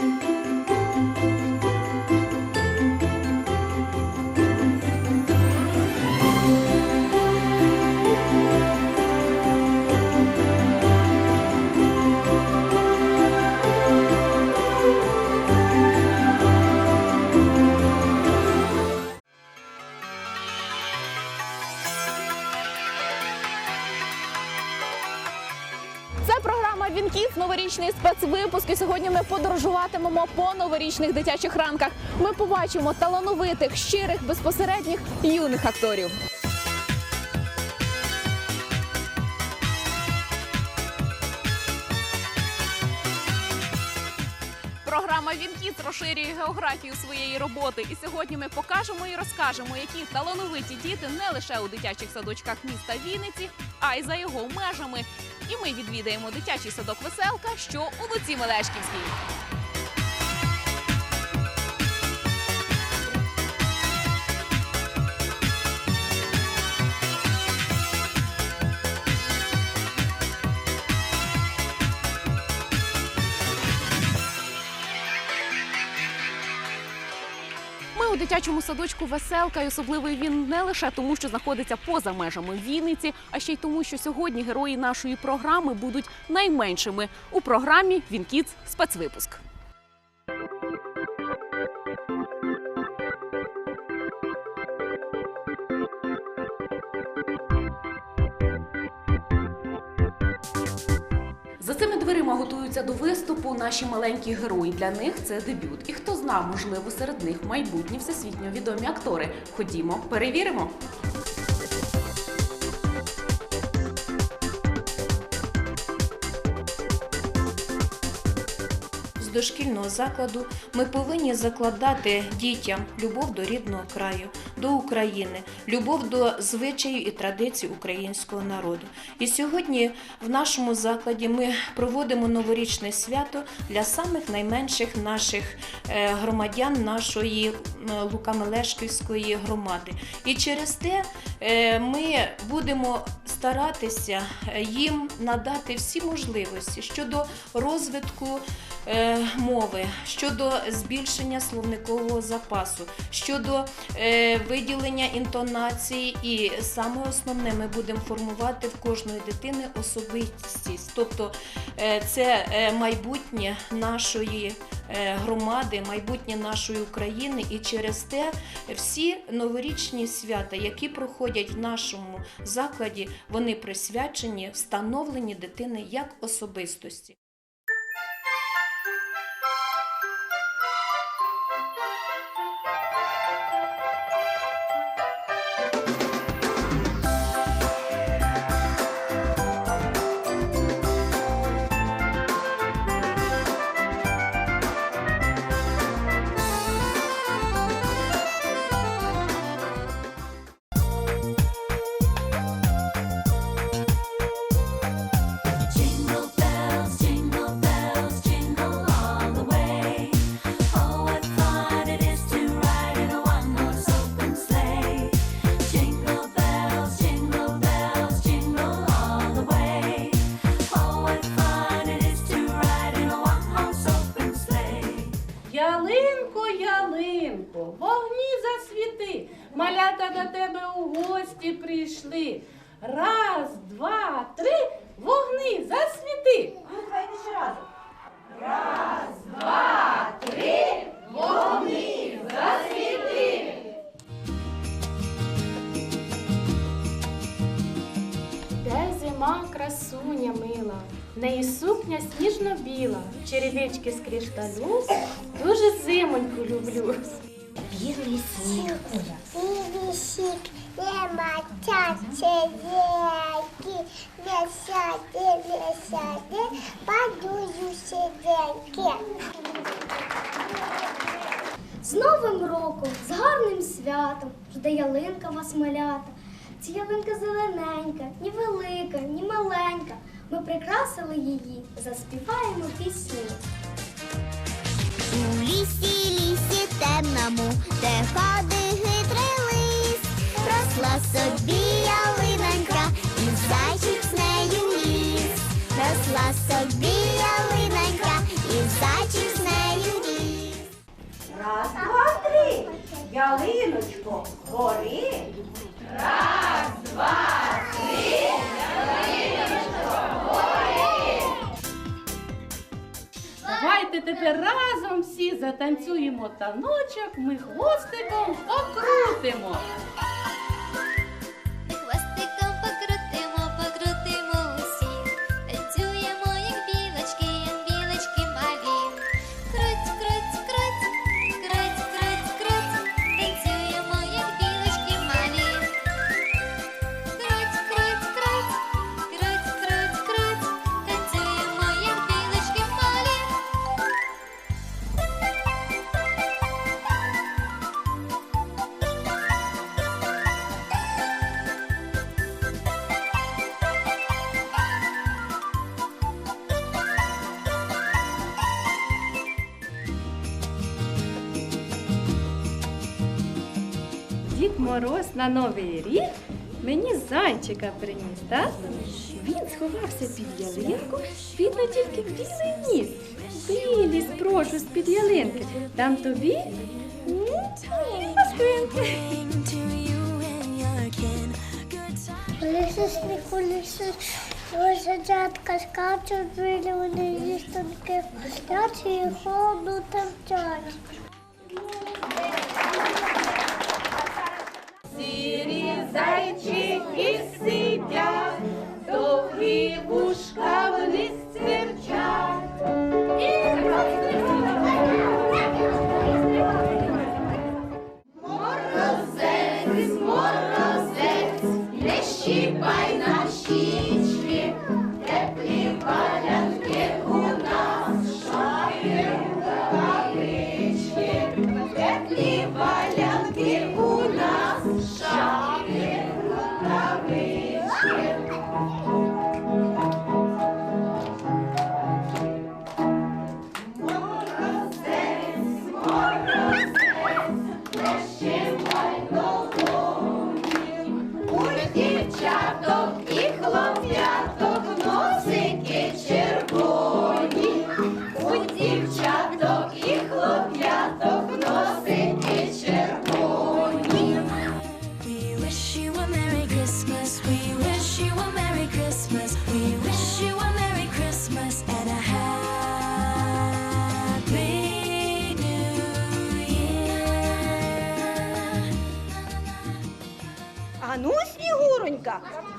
Це сьогодні ми подорожуватимемо по новорічних дитячих ранках. Ми побачимо талановитих, щирих, безпосередніх юних акторів. Програма розширює географію своєї роботи. І сьогодні ми покажемо і розкажемо, які талановиті діти не лише у дитячих садочках міста Вінниці, а й за його межами. І ми відвідаємо дитячий садок Веселка, що у Луці Мелешківській. У дитячому садочку Веселка, і особливий він не лише тому, що знаходиться поза межами Вінниці, а ще й тому, що сьогодні герої нашої програми будуть найменшими у програмі Вінкіц спецвипуск. Готуються до виступу наші маленькі герої. Для них це дебют. І хто зна, можливо, серед них майбутні всесвітньо відомі актори. Ходімо, перевіримо. Дошкільного закладу ми повинні закладати дітям любов до рідного краю, до України, любов до звичаїв і традицій українського народу. І сьогодні в нашому закладі ми проводимо новорічне свято для самих найменших наших е, громадян нашої Лукамелешківської громади. І через те е, ми будемо старатися е, їм надати всі можливості щодо розвитку мови, щодо збільшення словникового запасу, щодо е, виділення інтонації, і саме основне ми будемо формувати в кожної дитини особистість. Тобто е, це е, майбутнє нашої е, громади, майбутнє нашої України, і через те всі новорічні свята, які проходять в нашому закладі, вони присвячені встановленні дитини як особистості. Тебе у гості прийшли. Раз, два, три, вогни засвіти. Раз, два, три, вогни, засвіти! Де зима красуня мила, в неї сукня сніжно-біла, черевички з кришталю, дуже зимоньку люблю. Білий сніг, нема чаче реки, не сяде, не сяде, падую сиденьки. З Новим роком, з гарним святом, жде ялинка вас малята. Ця ялинка зелененька, ні велика, ні маленька. Ми прикрасили її, заспіваємо пісні. У лісі, лісі темному, де ходить хитрий лис, росла собі ялинонька, і зайчик з нею ліс, росла собі ялинонька, і зайчик з нею ліс. Раз, два, три, ялиночко, гори. Раз, два, три, ялиночко, гори. Давайте тепер разом затанцюємо таночок, ми хвостиком покрутимо. Мороз на Новий рік мені зайчика приніс, так? Він сховався під ялинку, видно тільки білий ніс. Білі, спрошу, з-під ялинки. Там тобі м, пасквинки. Лисичні куліси, лошадятка скачуть, біля вони вкуснять і холодно терчать. Сірі зайчики сидять, довгі вушка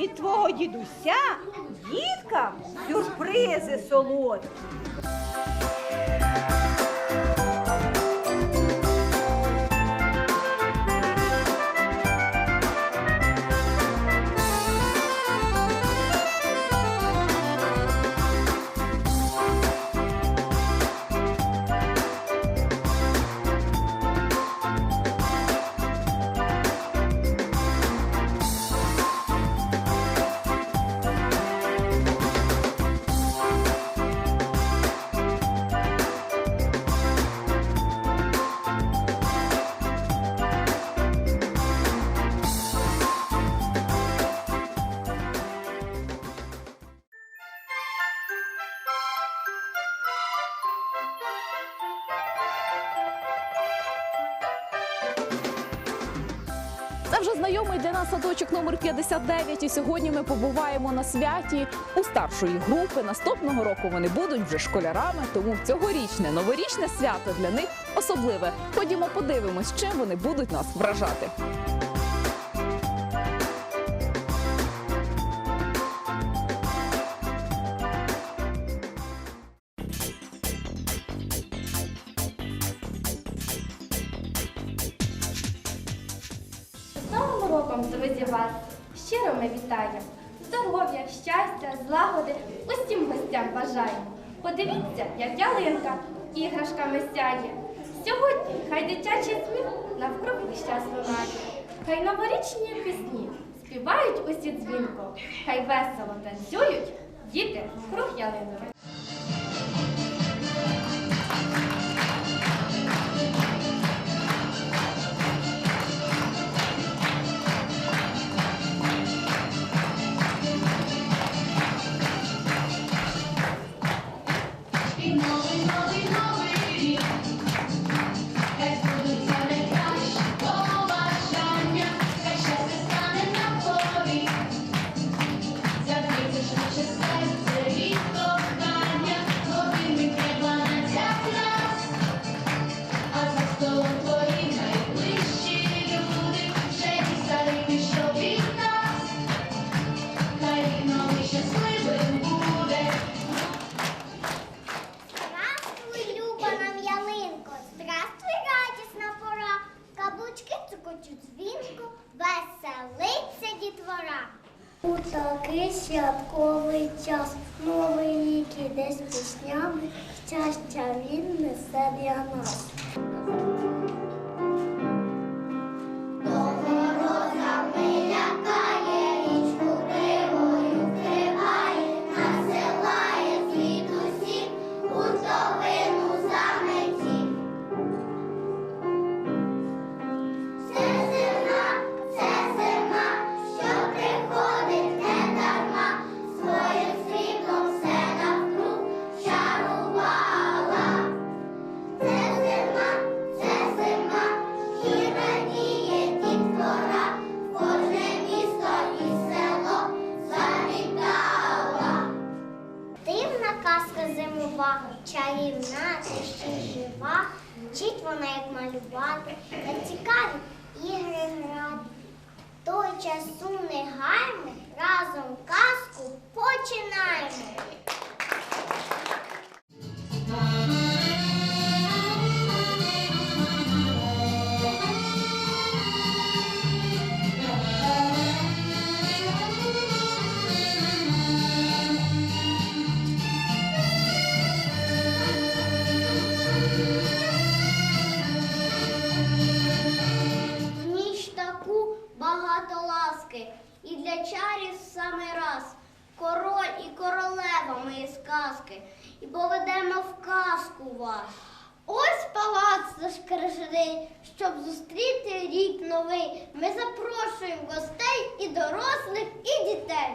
від твого дідуся діткам сюрпризи солодкі. Номер 59. І сьогодні ми побуваємо на святі у старшої групи. Наступного року вони будуть вже школярами. Тому цьогорічне новорічне свято для них особливе. Ходімо, подивимось, чим вони будуть нас вражати. Як ялинка іграшками сяє. Сьогодні хай дитячий сміх навкруг час лунає. Хай новорічні пісні співають усі дзвінко, хай весело танцюють діти круг ялинки. Сказки, і поведемо в казку вас. Ось палац зашкрежений, щоб зустріти рік новий. Ми запрошуємо гостей і дорослих, і дітей.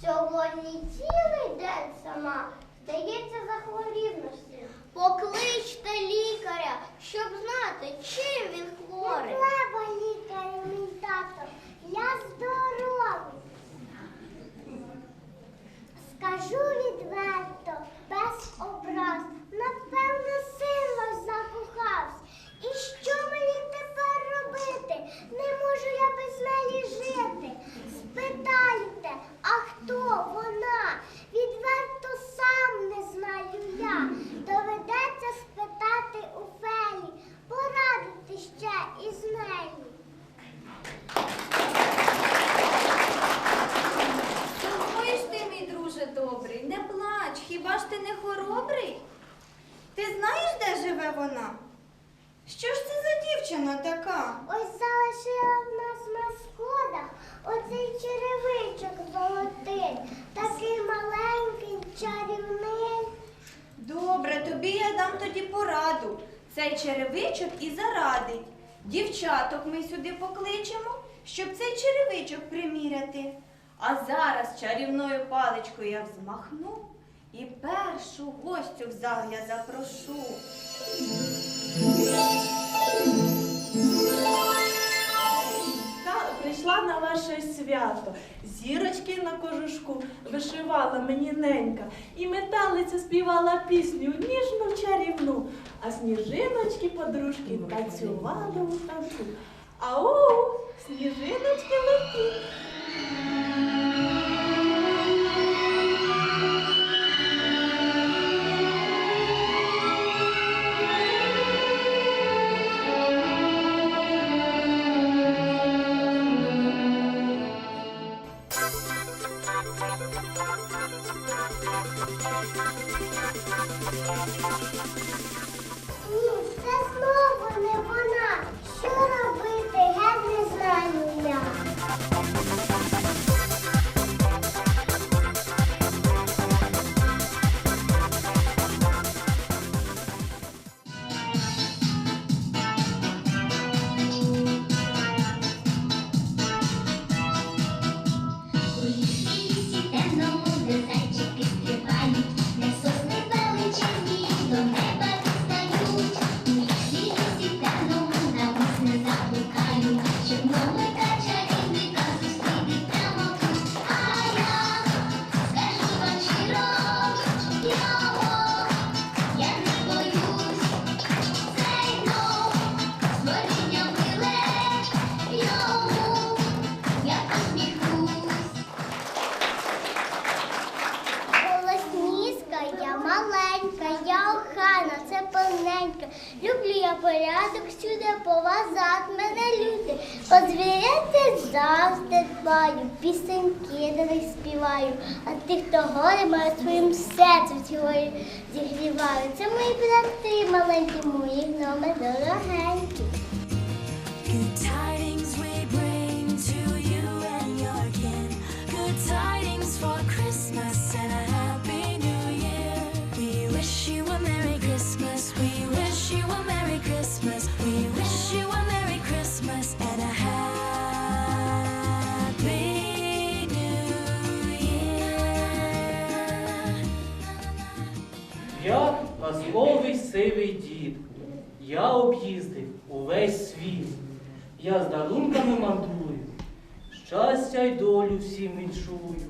Сьогодні цілий день сама. Здається, захворів син. Покличте лікаря, щоб знати, чим він хворий. Не треба лікаря, мій тато. Я здоровий. Скажу відверто, без образ, напевно, син вас закохався. І що мені тепер робити? Не можу я без неї жити. Спитайте, а хто вона? Відверто сам не знаю я. Доведеться спитати у Фелі, порадити ще із нею. Сумуєш ти, мій друже добрий, не плач, хіба ж ти не хоробрий? Ти знаєш, де живе вона? Що ж це за дівчина така? Ось залишила в нас на сходах оцей черевичок золотий, такий маленький, чарівний. Добре, тобі я дам тоді пораду. Цей черевичок і зарадить. Дівчаток ми сюди покличемо, щоб цей черевичок приміряти. А зараз чарівною паличкою я взмахну і першу гостю в зал я запрошу. Прийшла на ваше свято. Зірочки на кожушку вишивала мені ненька, і металиця співала пісню ніжну чарівну, а сніжиночки подружки танцювали у танку. Ау, сніжиночки летіть. Зігріваю. Це мої брати маленькі, мої гноми дорогенькі. Щастя й долю всім віншую. –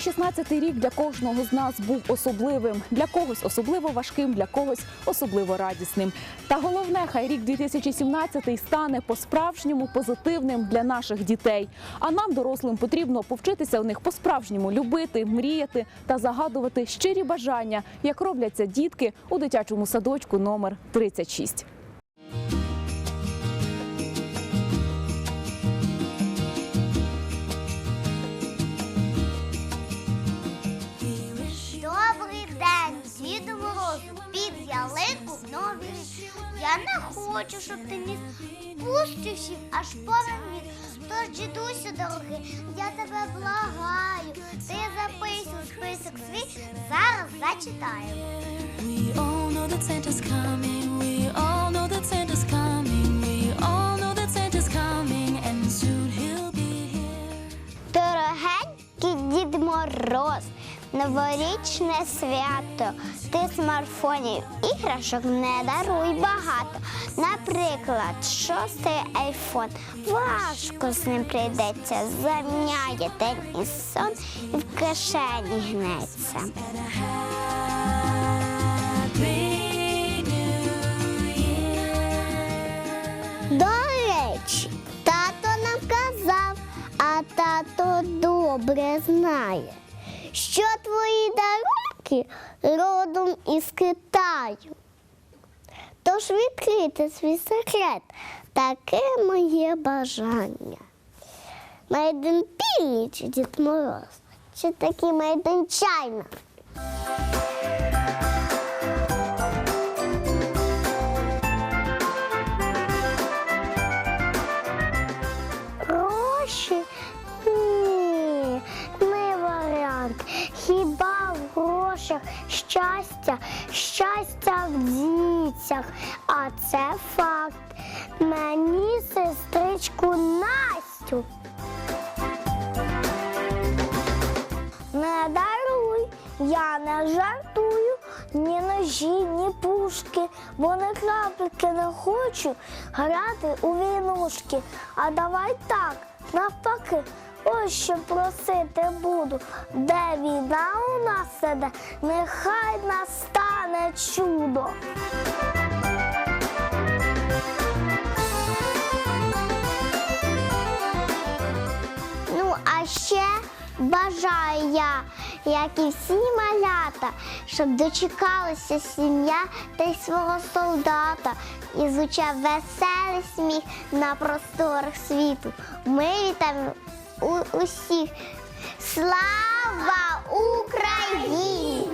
2016 рік для кожного з нас був особливим, для когось особливо важким, для когось особливо радісним. Та головне, хай рік 2017 стане по-справжньому позитивним для наших дітей. А нам, дорослим, потрібно повчитися у них по-справжньому любити, мріяти та загадувати щирі бажання, як робляться дітки у дитячому садочку номер 36. Я не хочу, щоб ти ніс пустився аж повен рік. Тож, дідусю дорогий, я тебе благаю. Ти записуй список свій, зараз зачитаю. We all know that Santa's coming. We all know that Santa's coming. We all know that Santa's coming, and soon he'll be here. Дорогенький Дід Мороз, новорічне свято. Ти смартфонів іграшок не даруй багато. Наприклад, шостий айфон. Важко з ним прийдеться, замняє день і сон і в кишені гнеться. До речі, тато нам казав, а тато добре знає, що твої дарунки родом із Китаю. Тож відкрити свій секрет, таке моє бажання. Майден пільні чи Дід Мороз, чи такий майден грошах щастя, щастя в дітях. А це факт. Мені сестричку Настю. Не даруй, я не жартую, ні ножі, ні пушки, бо не крапельки не хочу грати у війнушки. А давай так, навпаки, ось що просити буду. Де війна у нас іде, нехай настане чудо. Ну, а ще бажаю я, як і всі малята, щоб дочекалася сім'я та й свого солдата і звучав веселий сміх на просторах світу. Ми вітаємо у- усіх. Слава Україні!